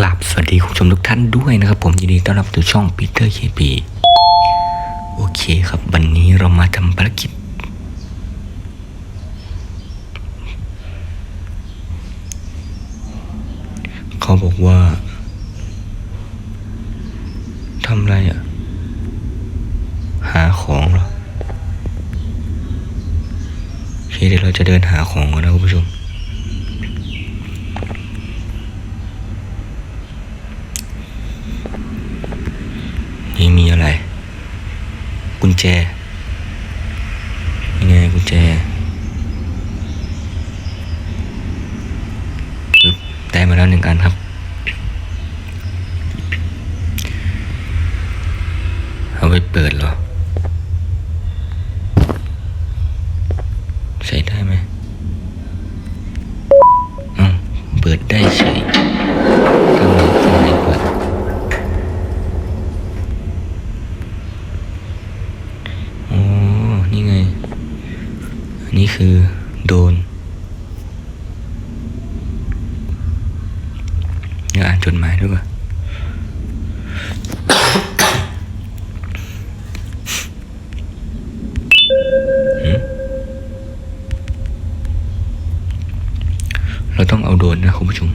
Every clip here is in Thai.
กราบสวัสดีคุณผู้ชมทุกท่านด้วยนะครับผมยินดีต้อนรับสู่ช่องปีเตอร์เคปีโอเคครับวันนี้เรามาทำภารกิจ เขาบอกว่าทำอะไรอะ หาของเหรอโอเคเดี๋ยวเราจะเดินหาของกันนะคุณผู้ชม นี่มีอะไร กุญแจยังไงกุญแจได้มาแล้วหนึ่งอันครับ เอาไปเปิดเหรอ ใส่ได้ไหมอืมเปิดได้เฉยข้างในข้างในเปิด อ๋อ นี่ไง อันนี้ คือโดนเดี๋ยวอ่านจดหมายด้วยป่ะหืมเราต้องเอาโดนนะคุณผู้ชม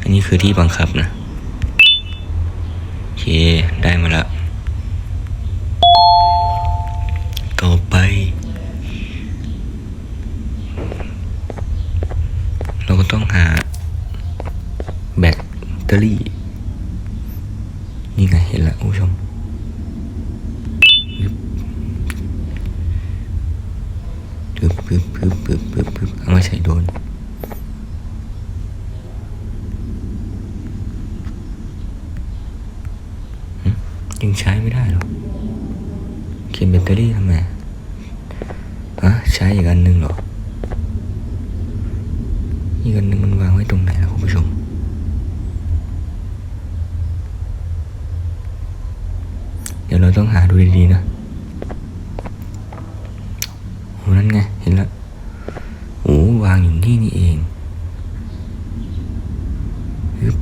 อันนี้คือที่บังคับนะ โอเค ได้มาแล้ว ต่อไป เราก็ต้องหา แบ ตอรี่ นี่ไงเห็นล้วคุณผู้ชมปึ๊บปึ๊บปึ๊บปึ๊บปึ๊บปึ๊บเอามาใส่โดนยังใช้ไม่ได้หรอเขียนแบตเตอรี่ทำไมฮะใช้อีกอันหนึ่งหรออีกอันหนึ่งมันวางไว้ตรงไหนล่ะคุณผู้ชม เดี๋ ยวเราต้องหาดูดีๆนะโอ้นั่นไง เห็นแล้วโอ้วางอยู่นี่นี่เองฮึบ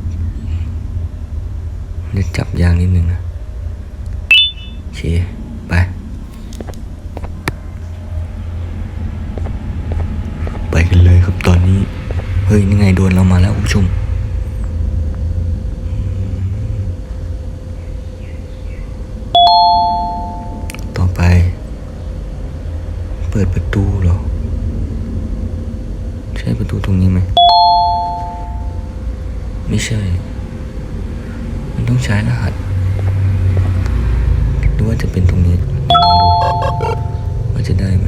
เดี๋ยวจับยางนิดนึงนะโอเค ไป ไปกันเลยครับตอนนี้ เฮ้ย นี่ไงโดนเรามาแล้วคุณผู้ชม ต่อไป เปิดประตูเหรอ ใช่ประตูตรงนี้ไหม ไม่ใช่ มันต้องใช้รหัสหรือว่าจะเป็นตรงนี้ลองดูว่าจะได้ไหม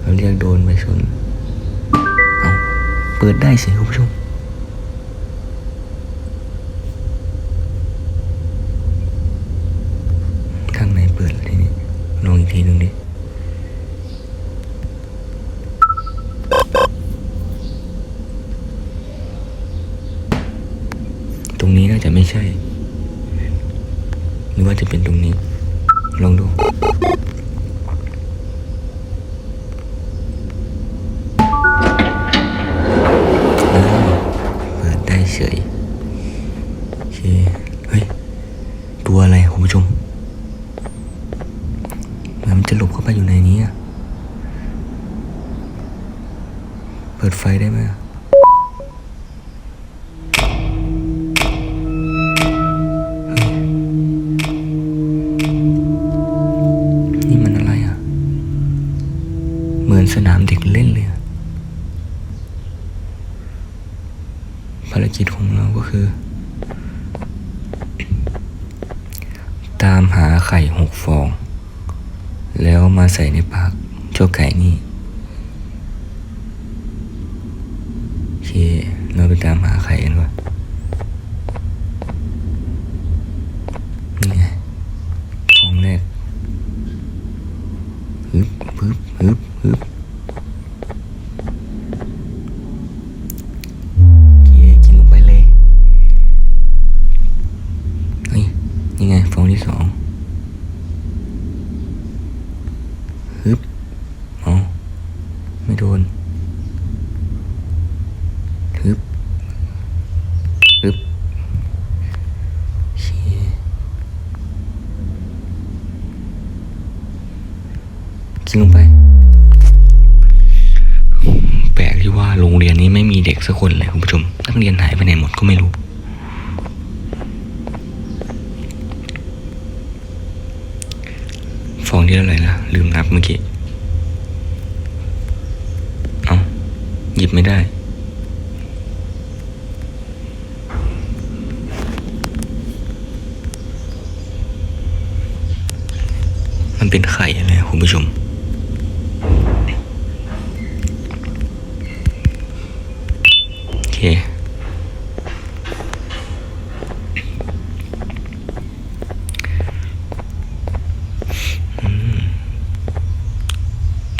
เราเรียกโดนไปชน เอา เปิดได้สิคุณผู้ชม ข้างในเปิดแล้วทีนี้ลองอีกทีหนึ่งดิ ตรงนี้น่าจะไม่ใช่ หรือว่าจะเป็นตรงนี้ ลอ ภารกิจของเราก็คือ ตามหาไข่หกฟอง แล้วมาใส่ในปากเจ้าไก่นี่โอเค เราไปตามหาไข่กันก่อน ที่สองฮึบเอไม่โดนฮึบฮึบกินลงไป แปลกที่ว่าโรงเรียนนี้ไม่มีเด็กสักคนเลยคุณผู้ชมนักเรียนหายไปไหนหมดก็ไม่รู้ ที่เท่าไหร่ละลืมนับเมื่อกี้ เอาหยิบไม่ได้ มันเป็นไข่อะไรคุณผู้ชมโอเค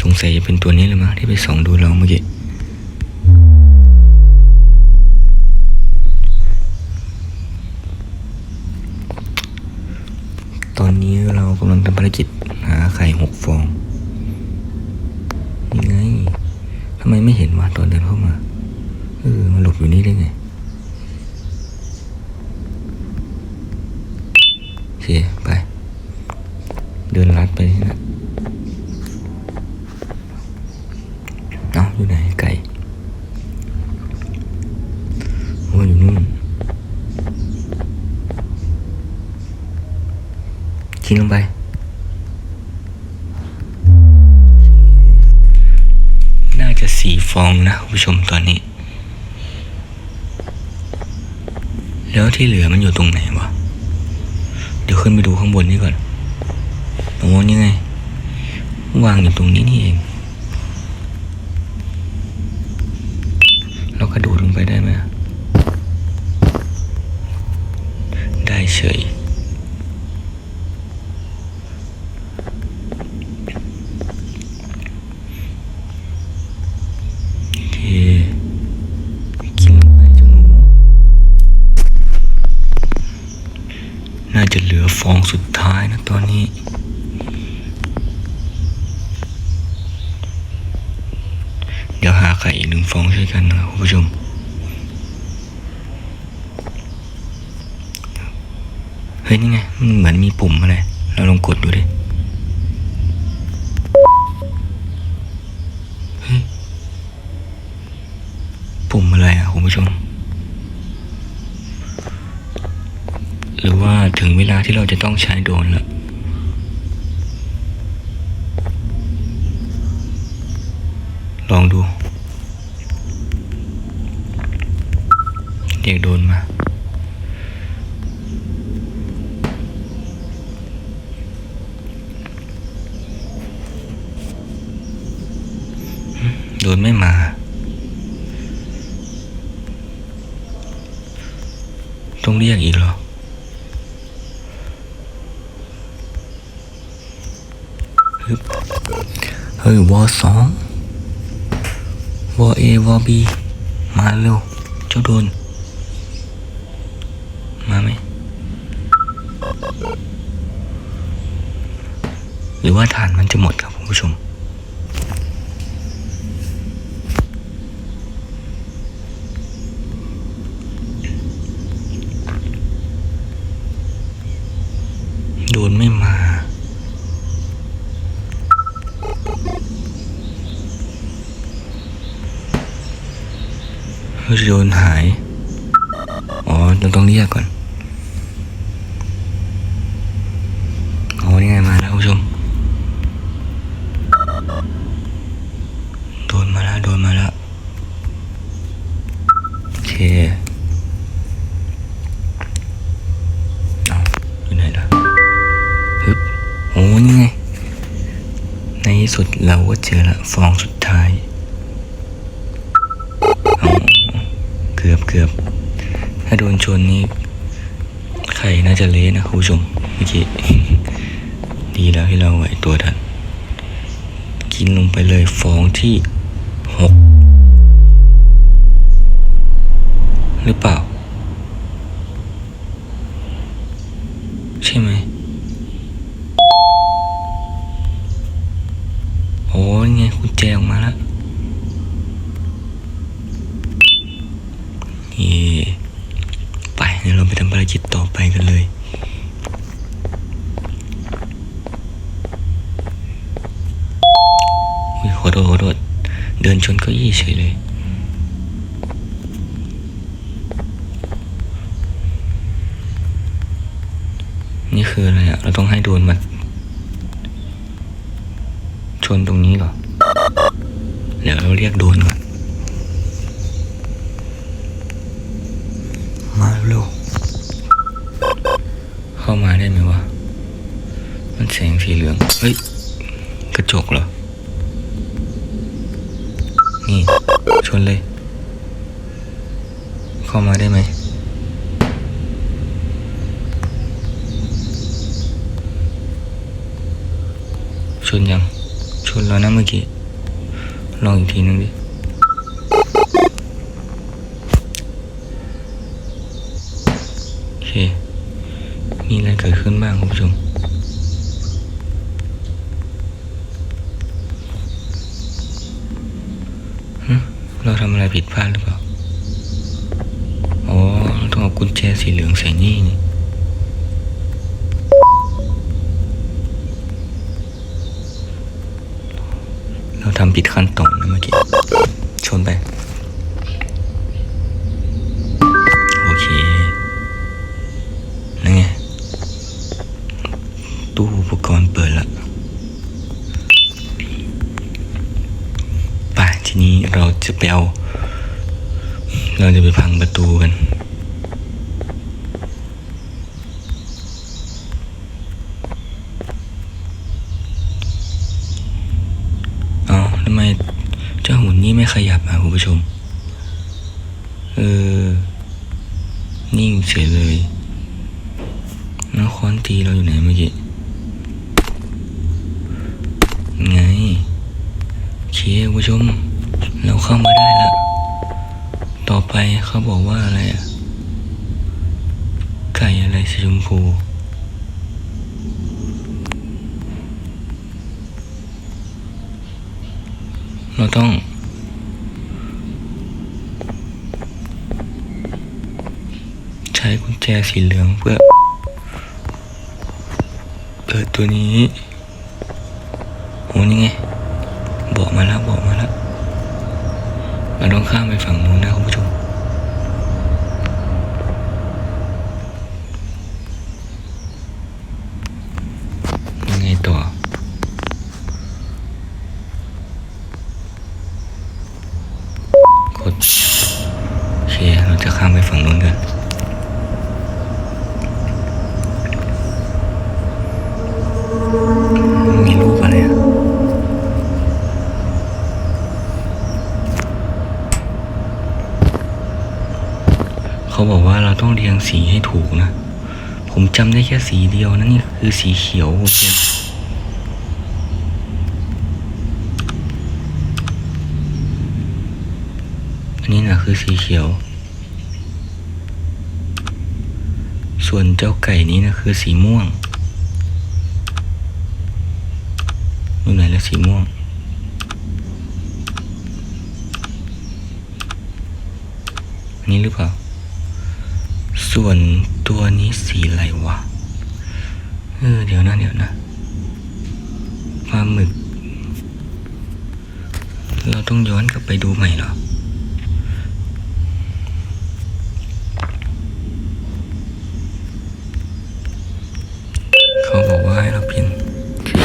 สงสัยจะ เป็นตัวนี้เลยมั้งที่ไปส่องดูเราเมื่อกี้ตอนนี้เรากำลังทำภารกิจหาไข่หกฟองนี่ไงทำไมไม่เห็นวะตอนเดินเข้ามาเออมันหลบอยู่นี่ได้ไงโอเคไป เดินลัดไปนี่นะ อยู่ไหนไก่โอ้อยู่นู่นกินลงไปน่าจะสีฟองนะคุณผู้ชมตอนนี้ แล้วที่เหลือมันอยู่ตรงไหนวะเดี๋ยวขึ้นไปดูข้างบนนี้ก่อนโอ้นี่ไง วางอยู่ตรงนี้นี่เอง เรา กระโดดลงไปได้ไหมได้เฉย โอเค กินลงไปเจ้าหนู น่าจะเหลือฟองสุดท้ายนะตอนนี้ เดี๋ยว หาไข่อีกหนึ่งฟองช่วยกันนะครับคุณผู้ชมเฮ้ยนี่ไงมันเหมือนมีปุ่มอะไร เราลองกดดูดิปุ่มอะไรอะคุณผู้ชม หรือว่าถึงเวลาที่เราจะต้องใช้โดรนแล้วลองดู เรียกโดนมา โดนไม่มาต้องเรียกอีกเหรอฮึบเฮ้ยวอสองวอเอวอบีมาเร็ว เจ้าโดน หรือว่าฐานมันจะหมดครับคุณผู้ชม โดนไม่มาเฮ้ยโดนหาย อ๋อเราต้องเรียกก่อน สุดเราก็เจอละฟองสุดท้าย เกือบเกือบ ถ้าโดนชนนี้ไข่น่าจะเละนะคุณผู้ชมเมื่อกี้ดีแล้วที่เราไหวตัวทัน กินลงไปเลยฟองที่หกหรือเปล่า นี่ไงกุญแจออกมาแล้วนี่ไปเดี๋ยวเราไปทำภารกิจต่อไปกันเลยขอโทษขอโทษเดินชนก็ยี่เฉยเลยนี่คืออะไรอะเราต้องให้โดนมา นตรงนี้เหรอเดี๋ยวเราเรียกโดนก่อน มาเร็วเข้ามาได้ไหมวะ มันแสงสีเหลือง เฮ้ย กระจกเหรอ นี่ ชนเลย เข้ามาได้ไหมชนยัง ชนแล้วนะเมื่อกี้ ลองอีกทีนึงดิ โอเค มีอะไรเกิดขึ้นบ้างคุณผู้ชมฮึเราทำอะไรผิดพลาดหรือเปล่า อ๋อ ต้องเอากุญแจสีเหลืองใส่นี่นี่ เราทำผิดขั้นตอนนะเมื่อกี้ ชนไป โอเค นั่นไง ตู้อุปกรณ์เปิดละ ไปทีนี้เราจะไปเอา เราจะไปพังประตูกัน เอาทำไมเจ้าหุ่นนี่ไม่ ขยับอะคุณผู้ชม เออ นิ่งเฉยเลยแล้วค้อนตีเราอยู่ไหนเมื่อกี้ ไงโอเคคุณผู้ชม เราเข้ามาได้แล้วต่อไปเขาบอกว่าอะไรอะไก่อะไรสีชมพูเราต้อง ใช้กุญ แจสีเหลืองเพื่อ เปิดตัวนี้โอ้นี่ไง บอกมาแล้วบอกมาแล้วเราต้องข้ามไปฝั่งนู้นนะคุณผู้ชม ยังไงต่อ กดโอเค เราจะข้ามไปฝั่งนู้นกัน มีรูปอะไรอะ เขาบอก ว่าเราต้องเรียงสีให้ถูกนะ ผมจำได้แค่สีเดียวนะนี่คือสีเขียวผมเขียนอันนี้นะคือสีเขียว ส่วนเจ้าไก่นี้นะคือสีม่วงอยู่ไหนแล้วสีม่วงอันนี้หรือเปล่า ส่วนตัวนี้สีอะไรวะ เออ เดี๋ยวนะ เดี๋ยวนะปลาหมึก เราต้องย้อนกลับไปดูใหม่เหรอเขาบอกว่าให้เราเปลี่ยนสี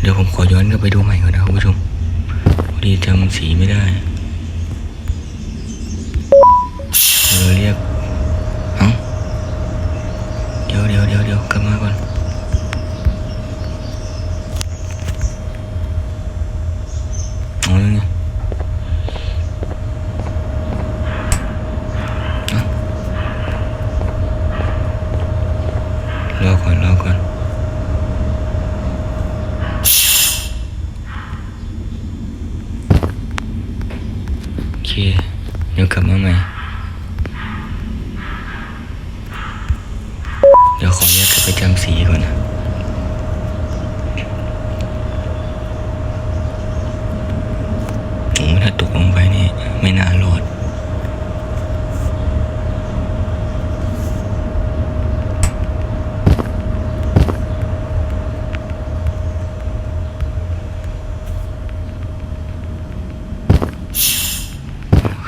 เดี๋ยวผมขอย้อนกลับไปดูใหม่ก่อนนะคุณผู้ชมพอดีจำสีไม่ได้ เรียก เอ้า เดี๋ยวเดี๋ยวเดี๋ยวเดี๋ยวกลับมาก่อน เอาแล้วไงเอ้ารอก่อนรอก่อน โอเค เดี๋ยวกลับมาใหม่ เดี๋ยวขออนุญาตกลับไปจำสีก่อนนะ โอ้ถ้าตกลงไปนี่ ไม่น่า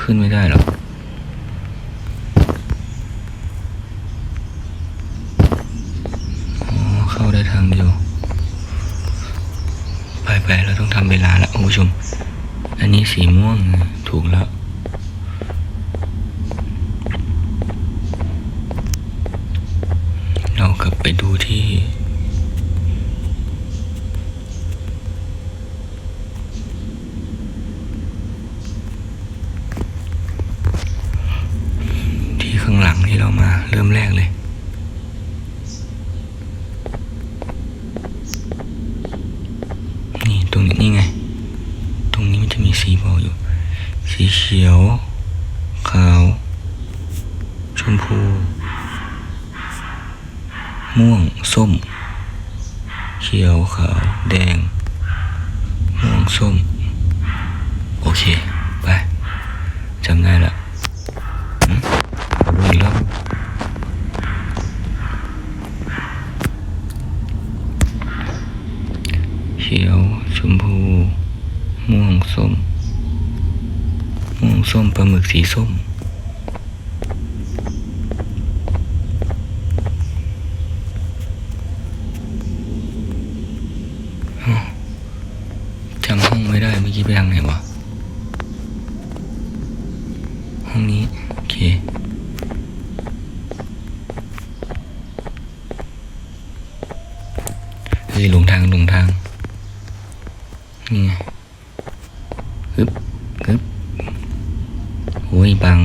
ขึ้นไม่ได้หรอกอ๋อเข้าได้ทางเดียว ไปไปเราต้องทำเวลาแล้วคุณผู้ชม อันนี้สีม่วงนะถูกแล้ว เรากลับไปดูที่ ที่ข้างหลังที่เรามาเริ่มแรกเลย นี่ตรงนี้นี่ไง ตรงนี้มันจะมีสีบอกอยู่ สีเขียว ขาว ชมพู ม่วง ส้ม เขียว ขาว แดงม่วงส้ม โอเค ไปจำได้ละดูอีกรอบเขียว ชมพู ม่วงส้ม ม่วงส้มปลาหมึกสีส้ม จำห้องไม่ได้เมื่อกี้ไปทางไหนวะ ห้องนี้ โอ เคเฮ้ยหลงทางหลงทาง นี่ไงฮึบฮึบโอ้ยบัง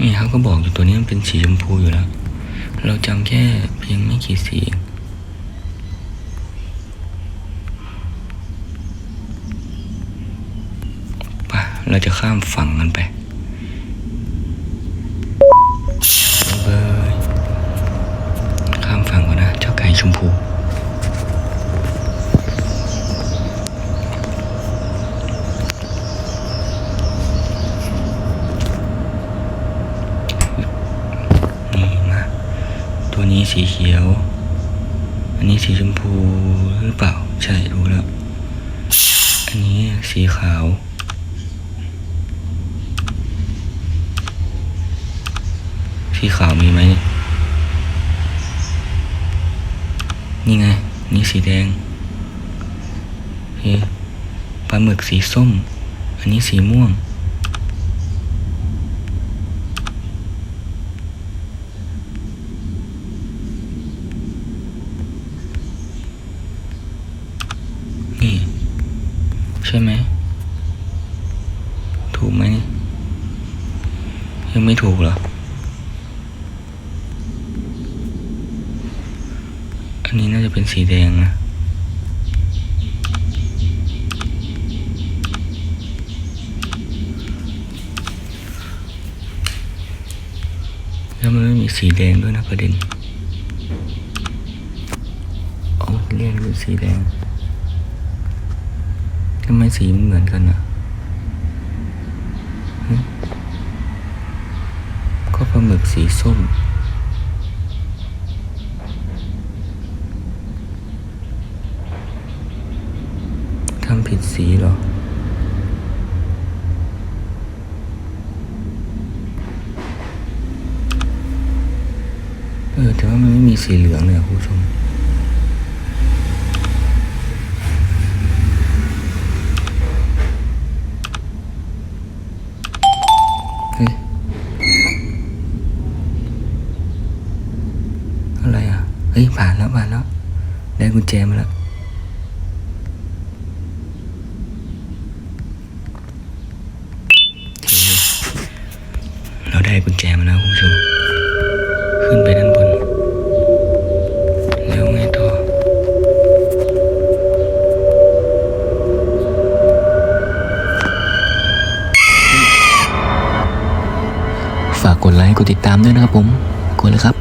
นี่เขาก็บอกอยู่ตัวนี้มันเป็นสีชมพูอยู่แล้ว เราจำแค่เพียงไม่กี่สีเอง เราจะข้ามฝั่งกันไปเบยข้ามฝั่งก่อนนะ เจ้าไก่ชมพูนี่มาตัวนี้สีเขียว อันนี้สีชมพูหรือเปล่า ใช่รู้แล้ว อันนี้สีขาว สีขาวมีไหมนี่ไง นี่สีแดงโอเคปลาหมึกสีส้ม อันนี้สีม่วง นี่ ใช่ไหม ถูกไหม ยังไม่ถูกเหรอ อันนี้น่าจะ เป็นสีแดงนะแล้วมันไม่มีสีแดงด้วยนะประเด็นอ๋อเรียกเป็นสีแดงทำไมสีมันเหมือนกันอะก็ปลาหมึกสีส้ม ผิดสีเหรอ เออแต่ว่ามันไม่มีสีเหลืองเลยคุณผู้ชมเฮ้ยอะไรอะ เฮ้ยผ่านแล้วผ่านแล้ว ได้กุญแจมาแล้ว ติดตามด้วยนะครับผมกดเลยครับ